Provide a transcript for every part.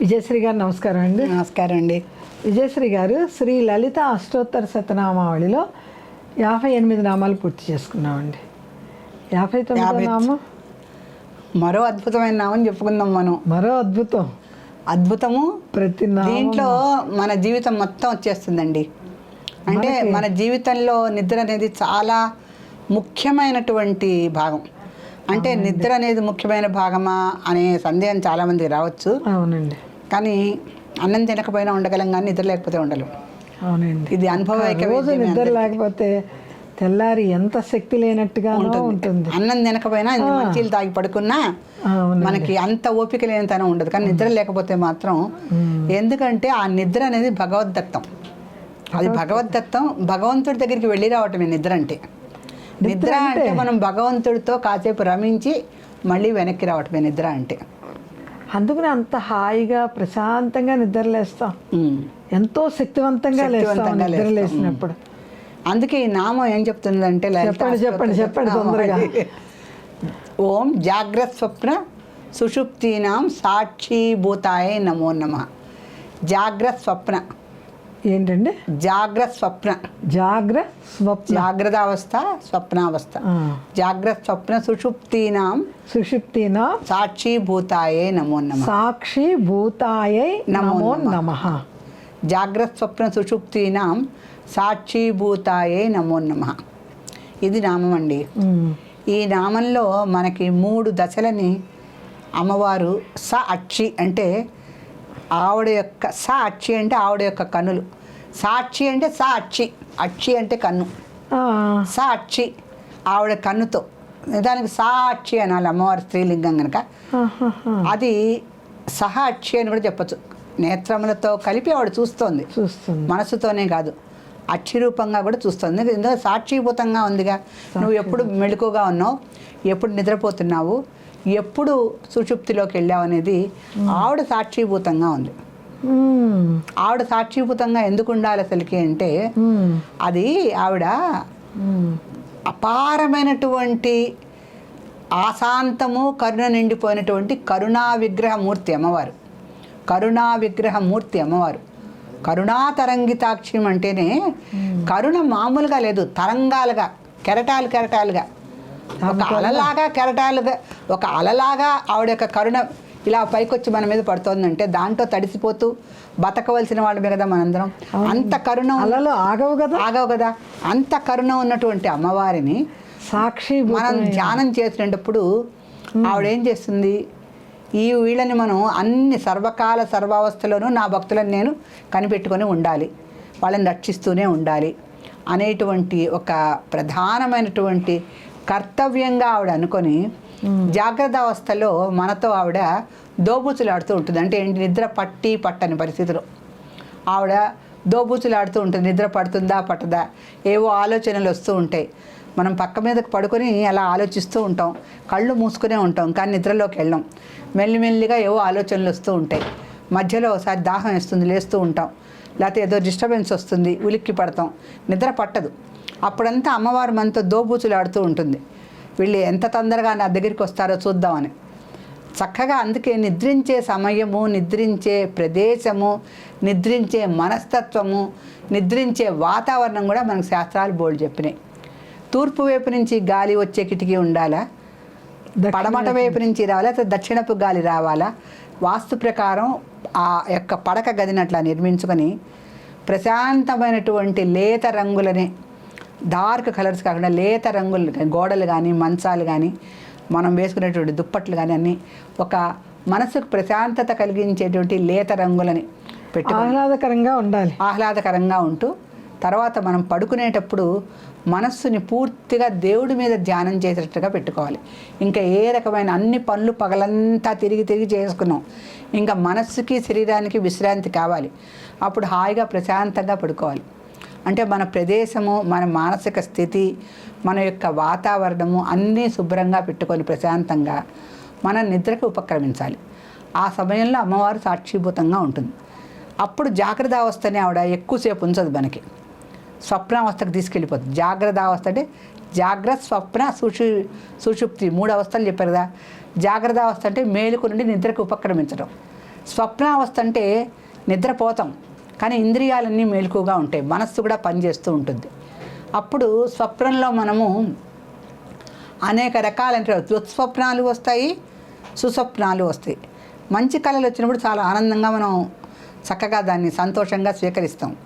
విజయశ్రీ గారు నమస్కారం అండి. నమస్కారం అండి. విజయశ్రీ గారు శ్రీ లలిత అష్టోత్తర శతనామావళిలో యాభై ఎనిమిది నామాలు పూర్తి చేసుకున్నామండి. యాభై తొమ్మిదో. నామం? మరో అద్భుతమైన నామం చెప్పుకుందాం మనం. మరో అద్భుతం. అద్భుతము? ప్రతి దీంట్లో మన జీవితం మొత్తం వచ్చేస్తుందండి. అంటే మన జీవితంలో నిద్ర అనేది చాలా ముఖ్యమైనటువంటి భాగం. అంటే నిద్ర అనేది ముఖ్యమైన భాగమా అనే సందేహం చాలామందికి రావచ్చు. అవునండి. కానీ అన్నం తినకపోయినా ఉండగలం కానీ నిద్ర లేకపోతే ఉండలేం. అవునండి. ఇది అనుభవైక రోజు నిద్ర లేకపోతే తెల్లారి ఎంత శక్తి లేనట్టుగానో ఉంటుంది. అన్నం తినకపోయినా ఇన్ని మంచిలు తాగి పడుకున్నా మనకి అంత ఓపిక లేనితనం ఉండదు. కానీ నిద్ర లేకపోతే మాత్రం ఎందుకంటే ఆ నిద్ర అనేది భగవద్దత్తం అది భగవద్దత్తం భగవంతుడి దగ్గరికి వెళ్ళి రావటమే నిద్ర అంటే. నిద్ర అంటే మనం భగవంతుడితో కాసేపు రమించి మళ్ళీ వెనక్కి రావటమే నిద్ర అంటే. అందుకని అంత హాయిగా ప్రశాంతంగా నిద్రలేస్తాం. ఎంతో శక్తివంతంగా లేస్తాం శక్తివంతంగా నిద్ర లేస్తాం. లేసినప్పుడు అందుకే ఈ నామం ఏం చెప్తుందంటే చెప్పండి, చెప్పండి, చెప్పండి తొందరగా. ఓం జాగ్రత్త స్వప్న సుషుప్తీనాం సాక్షిభూతాయ నమో నమ జాగ్రత్త స్వప్న ఏంటండి? జాగ్రత్త స్వప్న. జాగ్ర స్వప్న. జాగ్రత్త అవస్థ స్వప్నావస్థ. ఆ. జాగ్రత్త స్వప్న సుషుప్తీనాం. సుషుప్తిన. సాక్షిభూతాయే నమో నమ. సాక్షి భూతాయై నమో నమో నమః. నమ. జాగ్రత్త స్వప్న సుషుప్తీనాం. సాక్షిభూతాయే నమో నమ. ఇది నామం అండి. ఈ నామంలో మనకి మూడు దశలని అమ్మవారు స అక్షి అంటే ఆవిడ యొక్క స అక్షి అంటే ఆవిడ యొక్క కన్నులు సాక్షి అంటే స అక్షి అంటే కన్ను. స అక్షి ఆవిడ కన్నుతో. దానికి సాక్షి అనాలి అమ్మవారి స్త్రీలింగం కనుక అది సహ అక్షి అని కూడా చెప్పచ్చు. నేత్రములతో కలిపి ఆవిడ చూస్తోంది. చూస్తుంది. మనసుతోనే కాదు. అక్షి రూపంగా కూడా చూస్తుంది. ఎందుకంటే సాక్షిభూతంగా ఉందిగా. నువ్వు ఎప్పుడు మెళుకుగా ఉన్నావు ఎప్పుడు నిద్రపోతున్నావు ఎప్పుడు సుషుప్తిలోకి వెళ్ళావు అనేది ఆవిడ సాక్షిభూతంగా ఉంది. ఆవిడ సాక్షిభూతంగా ఎందుకు ఉండాలి అసలుకి అంటే. అది ఆవిడ. అపారమైనటువంటి ఆశాంతము కరుణ నిండిపోయినటువంటి కరుణా విగ్రహమూర్తి అమ్మవారు కరుణా విగ్రహమూర్తి అమ్మవారు కరుణా తరంగితాక్షం అంటేనే కరుణ మామూలుగా లేదు తరంగాలుగా కెరటాలు కెరటాలుగా ఒక అలలాగా కెరటాలుగా ఒక అలలాగా ఆవిడ యొక్క కరుణ ఇలా పైకొచ్చి మన మీద పడుతోందంటే దాంట్లో తడిసిపోతూ బతకవలసిన వాళ్ళమే కదా మనందరం. అంత కరుణ అలలో ఆగవు కదా? ఆగవు కదా. అంత కరుణ ఉన్నటువంటి అమ్మవారిని సాక్షి మనం ధ్యానం చేసినప్పుడు ఆవిడ ఏం చేస్తుంది? ఈ వీళ్ళని మనం అన్ని సర్వకాల సర్వావస్థలోనూ నా భక్తులను నేను కనిపెట్టుకొని ఉండాలి. వాళ్ళని రక్షిస్తూనే ఉండాలి అనేటువంటి ఒక ప్రధానమైనటువంటి కర్తవ్యంగా ఆవిడ అనుకొని జాగ్రత్త అవస్థలో మనతో ఆవిడ దోబూచులాడుతూ ఉంటుంది. అంటే ఏంటి? నిద్ర పట్టి పట్టని పరిస్థితిలో. ఆవిడ దోబూచులాడుతూ ఉంటుంది. నిద్ర పడుతుందా పట్టదా? ఏవో ఆలోచనలు వస్తూ ఉంటాయి. మనం పక్క మీదకి పడుకొని అలా ఆలోచిస్తూ ఉంటాం. కళ్ళు మూసుకునే ఉంటాం. కానీ నిద్రలోకి వెళ్ళాం. మెల్లిమెల్లిగా ఏవో ఆలోచనలు వస్తూ ఉంటాయి. మధ్యలో ఒకసారి దాహం వేస్తుంది. లేస్తూ ఉంటాం. లేకపోతే ఏదో డిస్టర్బెన్స్ వస్తుంది. ఉలిక్కి పడతాం. నిద్ర పట్టదు. అప్పుడంతా అమ్మవారు మనతో దోబూచులాడుతూ ఉంటుంది. వీళ్ళు ఎంత తొందరగా నా దగ్గరికి వస్తారో చూద్దామని. చక్కగా అందుకే నిద్రించే సమయము నిద్రించే ప్రదేశము నిద్రించే మనస్తత్వము నిద్రించే వాతావరణం కూడా మనకు శాస్త్రాలు బోల్డ్ చెప్పినాయి. తూర్పు వైపు నుంచి గాలి వచ్చే కిటికీ ఉండాలా? పడమట వైపు నుంచి రావాలా? లేదా దక్షిణపు గాలి రావాలా? వాస్తు ప్రకారం ఆ యొక్క పడక గదిని అట్లా నిర్మించుకొని ప్రశాంతమైనటువంటి లేత రంగులని డార్క్ కలర్స్ కాకుండా లేత రంగులు గోడలు కానీ మంచాలు కానీ మనం వేసుకునేటువంటి దుప్పట్లు కానీ అన్నీ ఒక మనసుకు ప్రశాంతత కలిగించేటువంటి లేత రంగులని పెట్టుకొని ఆహ్లాదకరంగా ఉండాలి. ఆహ్లాదకరంగా ఉంటూ తర్వాత మనం పడుకునేటప్పుడు మనస్సుని పూర్తిగా దేవుడి మీద ధ్యానం చేసేటట్టుగా పెట్టుకోవాలి. ఇంకా ఏ రకమైన అన్ని పనులు పగలంతా తిరిగి తిరిగి చేసుకున్నాం. ఇంకా మనస్సుకి శరీరానికి విశ్రాంతి కావాలి. అప్పుడు హాయిగా ప్రశాంతంగా పడుకోవాలి. అంటే మన ప్రదేశము మన మానసిక స్థితి మన యొక్క వాతావరణము అన్నీ శుభ్రంగా పెట్టుకొని ప్రశాంతంగా మన నిద్రకు ఉపక్రమించాలి. ఆ సమయంలో అమ్మవారు సాక్షిభూతంగా ఉంటుంది. అప్పుడు జాగ్రత్త అవస్థనే ఆవిడ ఎక్కువసేపు ఉంచదు మనకి. స్వప్నావస్థకు తీసుకెళ్ళిపోతుంది. జాగ్రత్త అవస్థ అంటే జాగ్రత్త స్వప్న సుషు సుషుప్తి మూడు అవస్థలు చెప్పారు కదా. జాగ్రత్త అవస్థ అంటే మేలుకు నుండి నిద్రకు ఉపక్రమించడం స్వప్నావస్థ అంటే నిద్రపోతాం. కానీ ఇంద్రియాలన్నీ మేలుకుగా ఉంటాయి. మనస్సు కూడా పనిచేస్తూ ఉంటుంది. అప్పుడు స్వప్నంలో మనము అనేక రకాలైన దుస్వప్నాలు వస్తాయి సుస్వప్నాలు వస్తాయి. మంచి కళలు వచ్చినప్పుడు చాలా ఆనందంగా మనం చక్కగా దాన్ని సంతోషంగా స్వీకరిస్తాం.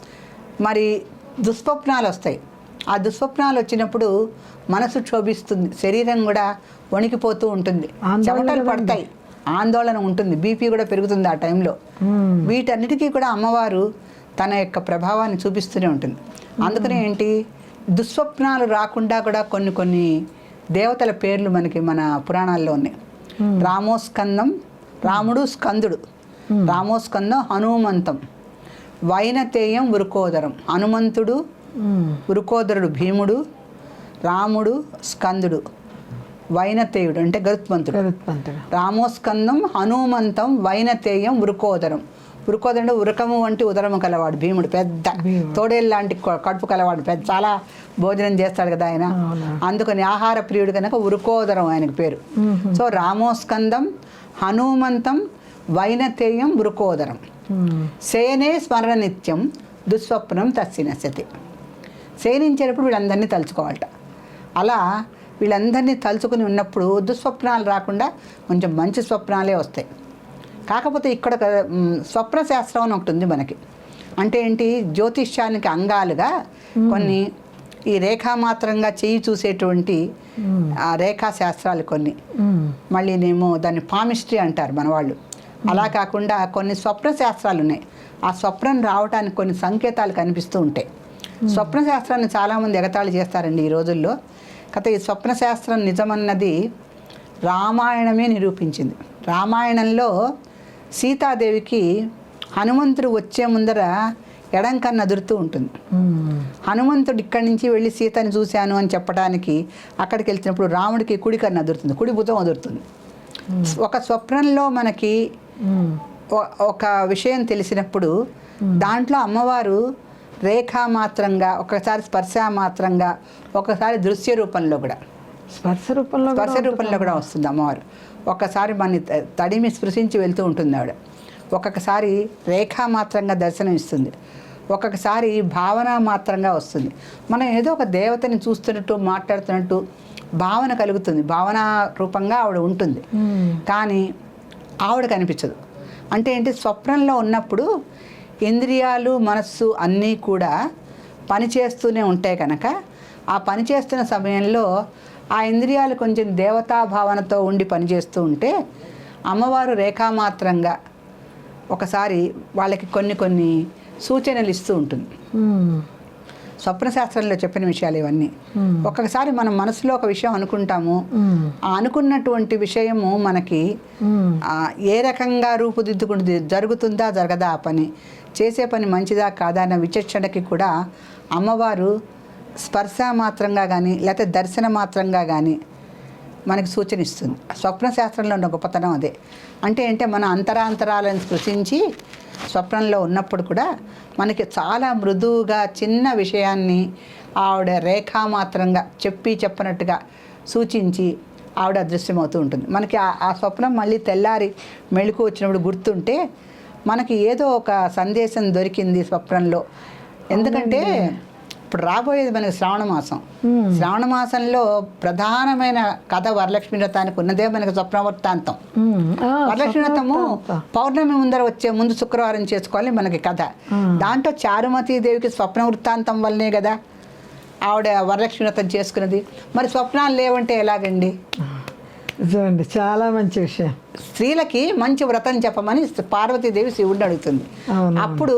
మరి దుస్వప్నాలు వస్తాయి. ఆ దుస్వప్నాలు వచ్చినప్పుడు మనసు క్షోభిస్తుంది. శరీరం కూడా వణికిపోతూ ఉంటుంది. చెమటలు. పడతాయి. ఆందోళన ఉంటుంది. బీపీ కూడా పెరుగుతుంది ఆ టైంలో మ్మ్. వీటన్నిటికీ కూడా అమ్మవారు తన యొక్క ప్రభావాన్ని చూపిస్తూనే ఉంటుంది. అందుకనే ఏంటి? దుస్వప్నాలు రాకుండా కూడా కొన్ని కొన్ని దేవతల పేర్లు మనకి మన పురాణాల్లో ఉన్నాయి. రామో స్కందం రాముడు స్కందుడు. రామో స్కందం హనుమంతం. వైనతేయం ఉరుకోదరం హనుమంతుడు. ఉరుకోదరుడు భీముడు రాముడు స్కందుడు. వైనతేయుడు అంటే గరుత్మంతుడు. గరుత్మంతుడు. రామోస్కందం హనుమంతం వైనతేయం ఉరుకోదరం. ఉరుకోదరుడు ఉరకము వంటి ఉదరము కలవాడు భీముడు పెద్ద. తోడేలు లాంటి కడుపు కలవాడు పెద్ద. చాలా భోజనం చేస్తాడు కదా ఆయన. అందుకని ఆహార ప్రియుడు కనుక ఉరుకోదరం ఆయనకు పేరు. సో రామోస్కందం హనుమంతం వైనతేయం ఉరుకోదరం. శయనే స్మరణ నిత్యం దుస్వప్నం తస్సినశతి శయనించేటప్పుడు వీళ్ళందరినీ తలుచుకోవాలట. అలా వీళ్ళందరినీ తలుచుకుని ఉన్నప్పుడు దుస్వప్నాలు రాకుండా కొంచెం మంచి స్వప్నాలే వస్తాయి. కాకపోతే ఇక్కడ స్వప్న శాస్త్రం అని ఒకటి ఉంది మనకి. అంటే ఏంటి? జ్యోతిష్యానికి అంగాలుగా కొన్ని ఈ రేఖామాత్రంగా చేయి చూసేటువంటి ఆ రేఖా శాస్త్రాలు కొన్ని. మ్మ్. మళ్ళీ నేమో దాన్ని పామిస్ట్రీ అంటారు మన వాళ్ళు. అలా కాకుండా కొన్ని స్వప్న శాస్త్రాలు ఉన్నాయి. ఆ స్వప్నం రావడానికి కొన్ని సంకేతాలు కనిపిస్తూ ఉంటాయి. స్వప్న శాస్త్రాన్ని చాలామంది ఎగతాళి చేస్తారండి ఈ రోజుల్లో. కథ ఈ స్వప్న శాస్త్రం నిజమన్నది రామాయణమే నిరూపించింది. రామాయణంలో సీతాదేవికి హనుమంతుడు వచ్చే ముందర ఎడం కన్ను అదురుతూ ఉంటుంది. హనుమంతుడు ఇక్కడి నుంచి వెళ్ళి సీతని చూశాను అని చెప్పడానికి అక్కడికి వెళ్తున్నప్పుడు రాముడికి కుడి కన్ను అదురుతుంది. కుడి భుజం అదురుతుంది. ఒక స్వప్నంలో మనకి ఒక విషయం తెలిసినప్పుడు దాంట్లో అమ్మవారు రేఖా మాత్రంగా ఒకసారి స్పర్శ మాత్రంగా ఒకసారి దృశ్య రూపంలో కూడా. స్పర్శ రూపంలో స్పర్శ రూపంలో కూడా వస్తుంది అమ్మవారు. ఒక్కసారి మన తడిమి స్పృశించి వెళ్తూ ఉంటుంది ఆవిడ. ఒక్కొక్కసారి రేఖా మాత్రంగా దర్శనం ఇస్తుంది ఒక్కొక్కసారి భావన మాత్రంగా వస్తుంది. మనం ఏదో ఒక దేవతని చూస్తున్నట్టు మాట్లాడుతున్నట్టు భావన కలుగుతుంది. భావన రూపంగా ఆవిడ ఉంటుంది. కానీ ఆవిడ కనిపించదు. అంటే ఏంటి? స్వప్నంలో ఉన్నప్పుడు ఇంద్రియాలు మనస్సు అన్నీ కూడా పనిచేస్తూనే ఉంటాయి కనుక ఆ పనిచేస్తున్న సమయంలో ఆ ఇంద్రియాలు కొంచెం దేవతా భావనతో ఉండి పనిచేస్తూ ఉంటే అమ్మవారు రేఖామాత్రంగా ఒకసారి వాళ్ళకి కొన్ని కొన్ని సూచనలు ఇస్తూ ఉంటుంది. స్వప్న శాస్త్రంలో చెప్పిన విషయాలు ఇవన్నీ. ఒక్కొక్కసారి మనం మనసులో ఒక విషయం అనుకుంటాము. ఆ అనుకున్నటువంటి విషయము మనకి ఏ రకంగా రూపుదిద్దుకుంటుంది? జరుగుతుందా? జరగదా ఆ పని? చేసే పని మంచిదా కాదా అన్న విచక్షణకి కూడా అమ్మవారు స్పర్శ మాత్రంగా కానీ లేకపోతే దర్శన మాత్రంగా కానీ మనకి సూచన ఇస్తుంది స్వప్న శాస్త్రంలో ఉన్న గొప్పతనం అదే. అంటే అంటే మన అంతరాంతరాలను స్పృశించి స్వప్నంలో ఉన్నప్పుడు కూడా మనకి చాలా మృదువుగా చిన్న విషయాన్ని ఆవిడ రేఖామాత్రంగా చెప్పి చెప్పనట్టుగా సూచించి ఆవిడ అదృశ్యమవుతూ ఉంటుంది. మనకి ఆ- ఆ స్వప్నం మళ్ళీ తెల్లారి మెళుకు వచ్చినప్పుడు గుర్తుంటే మనకి ఏదో ఒక సందేశం దొరికింది స్వప్నంలో. ఎందుకంటే ఇప్పుడు రాబోయేది మనకి శ్రావణ మాసం. శ్రావణ మాసంలో ప్రధానమైన కథ వరలక్ష్మి వ్రతానికి ఉన్నదే మనకి స్వప్న వృత్తాంతం. వరలక్ష్మి వ్రతము. పౌర్ణమి ముందర వచ్చే ముందు శుక్రవారం చేసుకోవాలి మనకి కథ. దాంట్లో చారుమతి దేవికి స్వప్న వృత్తాంతం వల్లనే కదా ఆవిడ వరలక్ష్మి వ్రతం చేసుకున్నది. మరి స్వప్నాలు లేవంటే ఎలాగండి? నిజమండి చాలా మంచి విషయం. స్త్రీలకి మంచి వ్రతం చెప్పమని పార్వతీదేవి శివుడిని అడుగుతుంది. అప్పుడు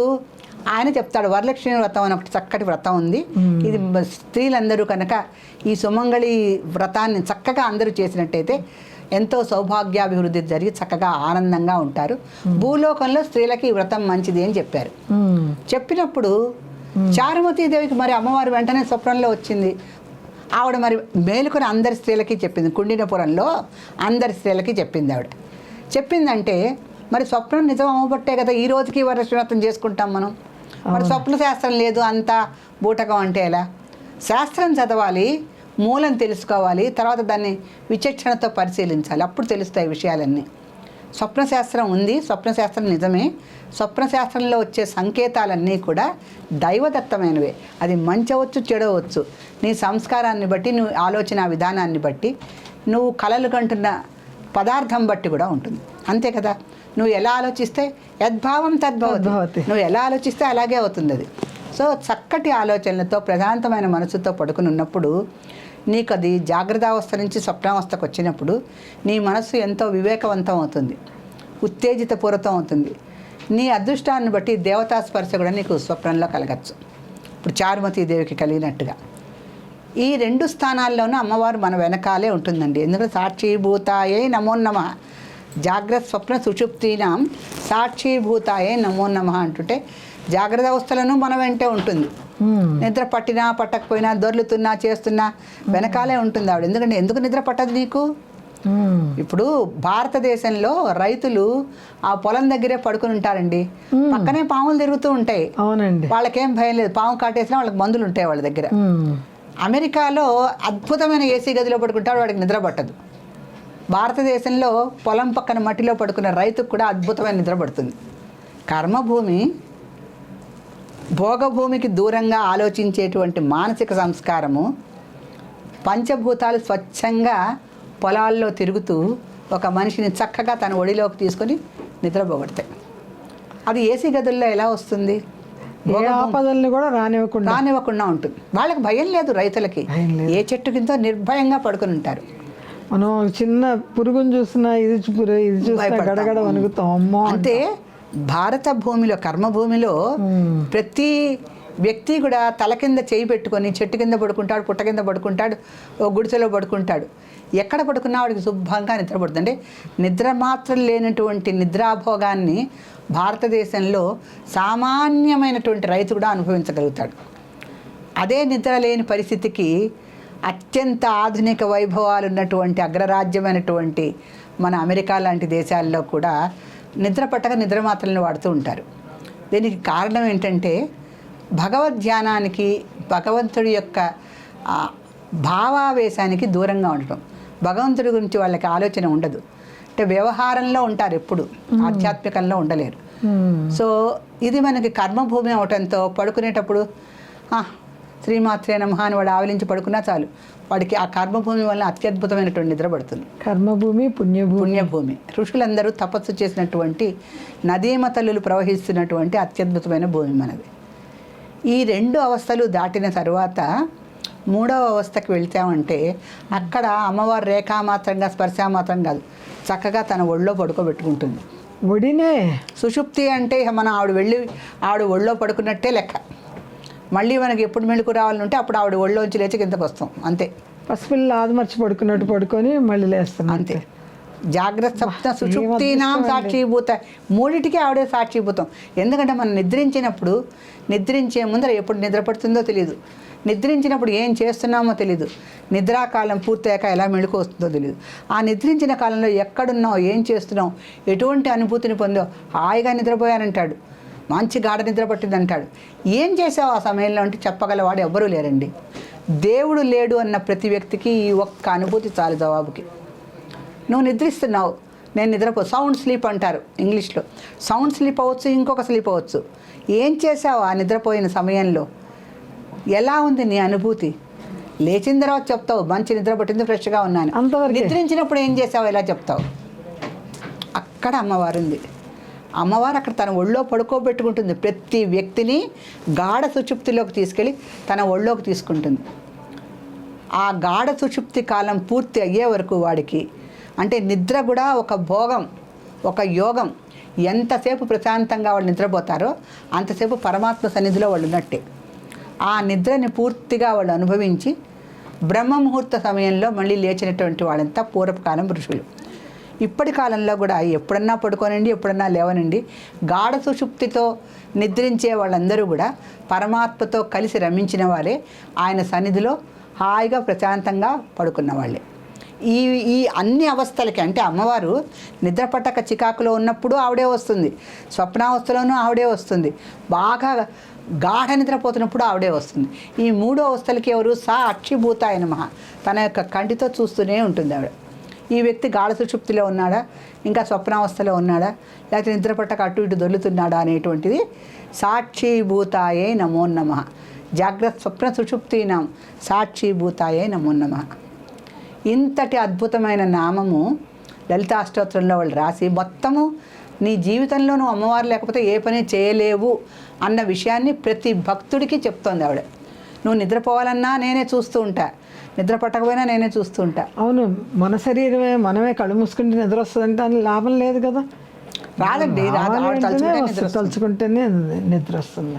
ఆయన చెప్తాడు వరలక్ష్మి వ్రతం అని ఒకటి చక్కటి వ్రతం ఉంది. ఇది స్త్రీలందరూ కనుక ఈ సుమంగళి వ్రతాన్ని చక్కగా అందరూ చేసినట్టయితే ఎంతో సౌభాగ్యాభివృద్ధి జరిగి చక్కగా ఆనందంగా ఉంటారు. భూలోకంలో స్త్రీలకి ఈ వ్రతం మంచిది అని చెప్పారు. చెప్పినప్పుడు చారుమతీదేవికి మరి అమ్మవారు వెంటనే స్వప్నంలో వచ్చింది. ఆవిడ మరి మేలుకొని అందరి స్త్రీలకి చెప్పింది కుండినపురంలో అందరి స్త్రీలకి చెప్పింది ఆవిడ. చెప్పిందంటే మరి స్వప్నం నిజం అవ్వబట్టే కదా ఈ రోజుకి వరలక్ష్మీవ్రతం చేసుకుంటాం మనం? మరి స్వప్న శాస్త్రం లేదు అంత బూటకం అంటే ఎలా? శాస్త్రం చదవాలి మూలం తెలుసుకోవాలి తర్వాత దాన్ని విచక్షణతో పరిశీలించాలి. అప్పుడు తెలుస్తాయి విషయాలన్నీ. స్వప్నశాస్త్రం ఉంది స్వప్నశాస్త్రం నిజమే. స్వప్నశాస్త్రంలో వచ్చే సంకేతాలన్నీ కూడా దైవదత్తమైనవే. అది మంచి అవచ్చు చెడవచ్చు. నీ సంస్కారాన్ని బట్టి నువ్వు ఆలోచన విధానాన్ని బట్టి నువ్వు కలలు కంటున్న పదార్థం బట్టి కూడా ఉంటుంది. అంతే కదా? నువ్వు ఎలా ఆలోచిస్తే యద్భావం తద్భవతి. నువ్వు ఎలా ఆలోచిస్తే అలాగే అవుతుంది అది. సో చక్కటి ఆలోచనలతో ప్రశాంతమైన మనసుతో పడుకుని ఉన్నప్పుడు నీకు అది జాగ్రత్తావస్థ నుంచి స్వప్నావస్థకు వచ్చినప్పుడు నీ మనస్సు ఎంతో వివేకవంతం అవుతుంది ఉత్తేజితపూరితం అవుతుంది నీ అదృష్టాన్ని బట్టి దేవతా స్పర్శ కూడా నీకు స్వప్నంలో కలగచ్చు. ఇప్పుడు చారుమతి దేవికి కలిగినట్టుగా. ఈ రెండు స్థానాల్లోనూ అమ్మవారు మన వెనకాలే ఉంటుందండి. ఎందుకంటే సాక్షిభూతాయే నమో నమ. జాగ్రత్త స్వప్న సుషుప్తీనాం సాక్షిభూతాయే నమో నమ అంటుంటే జాగ్రత్త అవస్థలను మన వెంటే ఉంటుంది. నిద్ర పట్టినా పట్టకపోయినా దొర్లుతున్నా చేస్తున్నా వెనకాలే ఉంటుంది ఆవిడ. ఎందుకంటే ఎందుకు నిద్ర పట్టదు నీకు. ఇప్పుడు భారతదేశంలో రైతులు ఆ పొలం దగ్గరే పడుకుని ఉంటారండి. పక్కనే పాములు తిరుగుతూ ఉంటాయి. అవునండి. వాళ్ళకేం భయం లేదు. పాము కాటేసినా వాళ్ళకి మందులు ఉంటాయి వాళ్ళ దగ్గర. అమెరికాలో అద్భుతమైన ఏసీ గదిలో పడుకుంటాడు వాడికి నిద్ర పట్టదు. భారతదేశంలో పొలం పక్కన మట్టిలో పడుకున్న రైతుకు కూడా అద్భుతమైన నిద్ర పడుతుంది. కర్మభూమి భోగభూమికి దూరంగా ఆలోచించేటువంటి మానసిక సంస్కారము పంచభూతాలు స్వచ్ఛంగా పొలాల్లో తిరుగుతూ ఒక మనిషిని చక్కగా తన ఒడిలోకి తీసుకొని నిద్రపోగొడతాయి. అది ఏసీ గదుల్లో ఎలా వస్తుంది? ఆపదల్ని కూడా రానివ్వకుండా. రానివ్వకుండా ఉంటుంది. వాళ్ళకి భయం లేదు రైతులకి. ఏ చెట్టు కింద నిర్భయంగా పడుకుని ఉంటారు. మనం చిన్న పురుగుని చూసినా ఇది ఇది చూసినా. గడగడ వణుకుతాం. అమ్మో అంటే. భారత భూమిలో కర్మభూమిలో. ప్రతి వ్యక్తి కూడా తల కింద చేయి పెట్టుకొని చెట్టు కింద పడుకుంటాడు పుట్ట కింద పడుకుంటాడు ఓ గుడిసెలో పడుకుంటాడు. ఎక్కడ పడుకున్నా వాడికి శుభ్రంగా నిద్రపడుతుంది అంటే నిద్ర మాత్రం లేనటువంటి నిద్రాభోగాన్ని భారతదేశంలో సామాన్యమైనటువంటి రైతు కూడా అనుభవించగలుగుతాడు. అదే నిద్ర లేని పరిస్థితికి అత్యంత ఆధునిక వైభవాలు ఉన్నటువంటి అగ్రరాజ్యమైనటువంటి మన అమెరికా లాంటి దేశాల్లో కూడా నిద్ర పట్టక నిద్ర మాత్రలను వాడుతూ ఉంటారు. దీనికి కారణం ఏంటంటే భగవద్ ధ్యానానికి భగవంతుడి యొక్క భావావేశానికి దూరంగా ఉండటం. భగవంతుడి గురించి వాళ్ళకి ఆలోచన ఉండదు. అంటే వ్యవహారంలో ఉంటారు ఎప్పుడు. ఆధ్యాత్మికంలో ఉండలేరు. సో ఇది మనకి కర్మభూమి అవటంతో పడుకునేటప్పుడు "ఆ, శ్రీమాత్రే నమః అని వాడు ఆవలించి పడుకున్నా చాలు. వాడికి ఆ కర్మభూమి వల్ల అత్యద్భుతమైనటువంటి నిద్ర పడుతుంది. కర్మభూమి పుణ్యభూమి. పుణ్యభూమి. ఋషులందరూ తపస్సు చేసినటువంటి నదీమ తల్లులు ప్రవహిస్తున్నటువంటి అత్యద్భుతమైన భూమి మనది. ఈ రెండు అవస్థలు దాటిన తరువాత మూడవ అవస్థకి వెళ్తామంటే అక్కడ అమ్మవారు రేఖామాత్రంగా స్పర్శామాత్రం కాదు. చక్కగా తన ఒళ్ళో పడుకోబెట్టుకుంటుంది. ఒడినే. సుషుప్తి అంటే మనం ఆవిడ వెళ్ళి ఆవిడ ఒళ్ళో పడుకున్నట్టే లెక్క. మళ్ళీ మనకి ఎప్పుడు మెళుకు రావాలంటే అప్పుడు ఆవిడ ఒళ్ళోంచి లేచి కిందకు వస్తాం. అంతే. పసిపిల్ల ఆదమర్చి పడుకున్నట్టు పడుకొని మళ్ళీ లేస్తున్నాం అంతే. జాగ్రత్త సప్త సుషుప్తినాం సాక్షిభూత మూడిటికి ఆవిడే సాక్షిభూతం ఎందుకంటే మనం నిద్రించినప్పుడు నిద్రించే ముందర ఎప్పుడు నిద్ర పడుతుందో తెలియదు నిద్రించినప్పుడు ఏం చేస్తున్నామో తెలియదు నిద్రాకాలం పూర్తయ్యాక ఎలా మెళుకు వస్తుందో తెలియదు ఆ నిద్రించిన కాలంలో ఎక్కడున్నావు ఏం చేస్తున్నావు ఎటువంటి అనుభూతిని పొందావు? హాయిగా నిద్రపోయానంటాడు. మంచి గాఢ నిద్ర పట్టిందంటాడు ఏం చేసావు ఆ సమయంలో అంటే చెప్పగలవాడు ఎవ్వరూ లేరండి. దేవుడు లేడు అన్న ప్రతి వ్యక్తికి ఈ ఒక్క అనుభూతి చాలు జవాబుకి. నువ్వు నిద్రిస్తున్నావు. నేను నిద్రపో సౌండ్ స్లీప్ అంటారు ఇంగ్లీష్లో. సౌండ్ స్లీప్ అవ్వచ్చు ఇంకొక స్లీప్ అవ్వచ్చు. ఏం చేసావు ఆ నిద్రపోయిన సమయంలో? ఎలా ఉంది నీ అనుభూతి? లేచిన తర్వాత చెప్తావు మంచి నిద్ర పట్టింది ఫ్రెష్గా ఉన్నాను. నిద్రించినప్పుడు ఏం చేసావు ఎలా చెప్తావు? అక్కడ అమ్మవారు ఉంది అమ్మవారు అక్కడ తన ఒళ్ళో పడుకోబెట్టుకుంటుంది. ప్రతి వ్యక్తిని గాఢ సుషుప్తిలోకి తీసుకెళ్ళి తన ఒళ్ళోకి తీసుకుంటుంది. ఆ గాఢ సుషుప్తి కాలం పూర్తి అయ్యే వరకు వాడికి అంటే నిద్ర కూడా ఒక భోగం ఒక యోగం. ఎంతసేపు ప్రశాంతంగా వాళ్ళు నిద్రపోతారో అంతసేపు పరమాత్మ సన్నిధిలో వాళ్ళు ఉన్నట్టే. ఆ నిద్రని పూర్తిగా వాళ్ళు అనుభవించి బ్రహ్మ ముహూర్త సమయంలో మళ్ళీ లేచినటువంటి వాళ్ళంతా పూర్వకాలం ఋషులు. ఇప్పటి కాలంలో కూడా ఎప్పుడన్నా పడుకోనండి ఎప్పుడన్నా లేవనండి గాఢ సుషుప్తితో నిద్రించే వాళ్ళందరూ కూడా పరమాత్మతో కలిసి రమించిన వారే ఆయన సన్నిధిలో హాయిగా ప్రశాంతంగా పడుకున్న వాళ్ళే. ఈ ఈ అన్ని అవస్థలకి అంటే అమ్మవారు నిద్రపట్టక చికాకులో ఉన్నప్పుడు ఆవిడే వస్తుంది స్వప్నావస్థలోనూ ఆవిడే వస్తుంది బాగా గాఢ నిద్రపోతున్నప్పుడు ఆవిడే వస్తుంది. ఈ మూడో అవస్థలకి ఎవరు సా ఆయన మహా తన యొక్క కంటితో చూస్తూనే ఉంటుంది ఆవిడ. ఈ వ్యక్తి గాఢ సుషుప్తిలో ఉన్నాడా? ఇంకా స్వప్నావస్థలో ఉన్నాడా? లేకపోతే నిద్రపట్టక అటు ఇటు దొల్లుతున్నాడా అనేటువంటిది సాక్షిభూతాయే నమో నమ. జాగ్రత్త స్వప్న సుషుప్తినాం సాక్షిభూతాయే నమో నమ. ఇంతటి అద్భుతమైన నామము లలితాష్టోత్రంలో వాళ్ళు రాసి మొత్తము నీ జీవితంలో నువ్వు అమ్మవారు లేకపోతే ఏ పని చేయలేవు అన్న విషయాన్ని ప్రతి భక్తుడికి చెప్తోంది ఆవిడ. నువ్వు నిద్రపోవాలన్నా నేనే చూస్తూ ఉంటా. నిద్ర పట్టకపోయినా నేనే చూస్తూ ఉంటా అవును మన శరీరమే మనమే కళ్ళు మూసుకుంటే నిద్ర వస్తుందంటే అని లాభం లేదు కదా. రాదండి. తలుచుకుంటేనే నిద్ర వస్తుంది.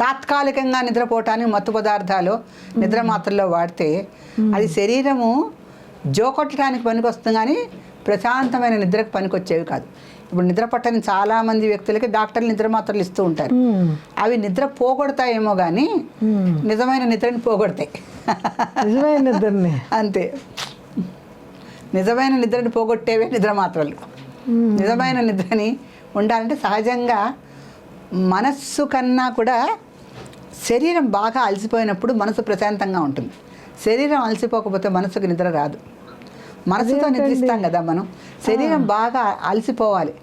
తాత్కాలికంగా నిద్రపోవటానికి మత్తు పదార్థాలు నిద్ర మాత్రలో వాడితే అది శరీరము జోకొట్టడానికి పనికొస్తుంది కానీ ప్రశాంతమైన నిద్రకు పనికొచ్చేవి కాదు. ఇప్పుడు నిద్ర పట్టని చాలామంది వ్యక్తులకి డాక్టర్లు నిద్ర మాత్రలు ఇస్తూ ఉంటారు. అవి నిద్ర పోగొడతాయేమో కానీ. నిజమైన నిద్రని పోగొడతాయి. నిజమైన నిద్రని. అంతే. నిజమైన నిద్రని పోగొట్టేవే నిద్ర మాత్రలు. నిజమైన నిద్రని ఉండాలంటే సహజంగా మనస్సు కన్నా కూడా శరీరం బాగా అలసిపోయినప్పుడు మనసు ప్రశాంతంగా ఉంటుంది. శరీరం అలసిపోకపోతే మనసుకు నిద్ర రాదు. మనసుతో నిద్రిస్తాం కదా మనం. శరీరం బాగా అలసిపోవాలి.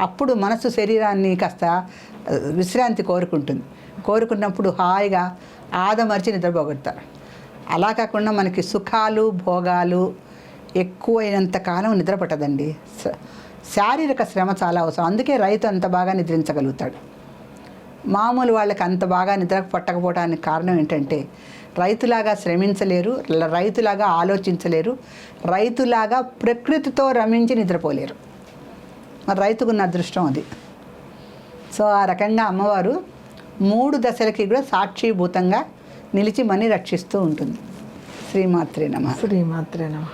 అప్పుడు మనసు శరీరాన్ని కాస్త విశ్రాంతి కోరుకుంటుంది. కోరుకున్నప్పుడు హాయిగా ఆదమర్చి నిద్రపోగొడతారు అలా కాకుండా మనకి సుఖాలు భోగాలు ఎక్కువైనంత కాలం నిద్ర పట్టదండి. శారీరక శ్రమ చాలా అవసరం. అందుకే రైతు అంత బాగా నిద్రించగలుగుతాడు. మామూలు వాళ్ళకి అంత బాగా నిద్ర పట్టకపోవడానికి కారణం ఏంటంటే రైతులాగా శ్రమించలేరు రైతులాగా ఆలోచించలేరు రైతులాగా ప్రకృతితో రమించి నిద్రపోలేరు. మరి రైతుకున్న అదృష్టం అది. సో ఆ రకంగా అమ్మవారు మూడు దశలకి కూడా సాక్షిభూతంగా నిలిచి మని రక్షిస్తూ ఉంటుంది. శ్రీమాత్రే నమ. శ్రీమాత్రే నమ.